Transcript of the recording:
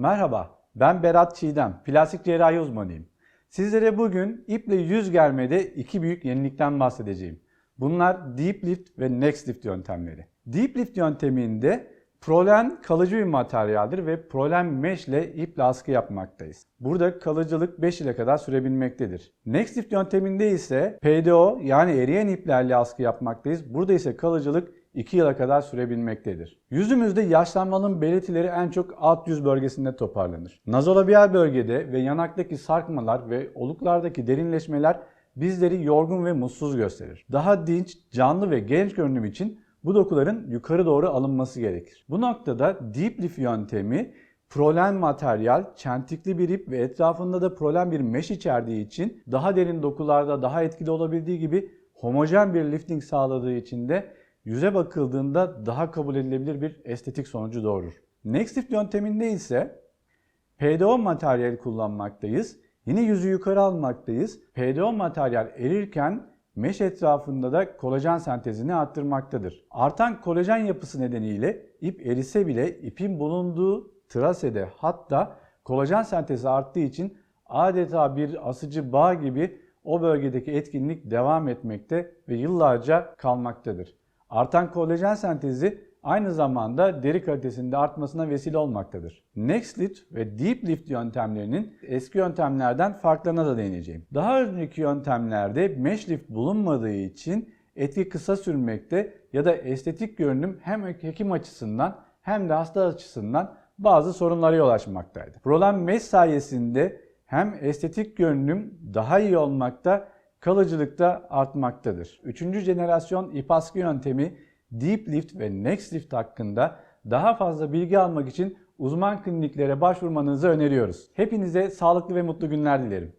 Merhaba, ben Berat Çiğdem, plastik cerrahi uzmanıyım. Sizlere bugün iple yüz germede iki büyük yenilikten bahsedeceğim. Bunlar Deep Lift ve Next Lift yöntemleri. Deep Lift yönteminde prolen kalıcı bir materyaldir ve prolen mesh ile iple askı yapmaktayız. Burada kalıcılık 5 ile kadar sürebilmektedir. Next Lift yönteminde ise PDO yani eriyen iplerle askı yapmaktayız. Burada ise kalıcılık 2 yıla kadar sürebilmektedir. Yüzümüzde yaşlanmanın belirtileri en çok alt yüz bölgesinde toparlanır. Nazolabiyal bölgede ve yanaktaki sarkmalar ve oluklardaki derinleşmeler bizleri yorgun ve mutsuz gösterir. Daha dinç, canlı ve genç görünüm için bu dokuların yukarı doğru alınması gerekir. Bu noktada Deep Lift yöntemi prolen materyal, çentikli bir ip ve etrafında da prolen bir mesh içerdiği için daha derin dokularda daha etkili olabildiği gibi homojen bir lifting sağladığı için de yüze bakıldığında daha kabul edilebilir bir estetik sonucu doğurur. Next Lift yönteminde ise PDO materyal kullanmaktayız. Yine yüzü yukarı almaktayız. PDO materyal erirken mesh etrafında da kolajen sentezini arttırmaktadır. Artan kolajen yapısı nedeniyle ip erise bile ipin bulunduğu trasede hatta kolajen sentezi arttığı için adeta bir asıcı bağ gibi o bölgedeki etkinlik devam etmekte ve yıllarca kalmaktadır. Artan kolajen sentezi aynı zamanda deri kalitesinde artmasına vesile olmaktadır. Next Lift ve Deep Lift yöntemlerinin eski yöntemlerden farklarına da değineceğim. Daha önceki yöntemlerde mesh lift bulunmadığı için etki kısa sürmekte ya da estetik görünüm hem hekim açısından hem de hasta açısından bazı sorunlara yol açmaktaydı. Prolen mesh sayesinde hem estetik görünüm daha iyi olmakta kalıcılık da artmaktadır. Üçüncü jenerasyon ip askı yöntemi Deep Lift ve Next Lift hakkında daha fazla bilgi almak için uzman kliniklere başvurmanızı öneriyoruz. Hepinize sağlıklı ve mutlu günler dilerim.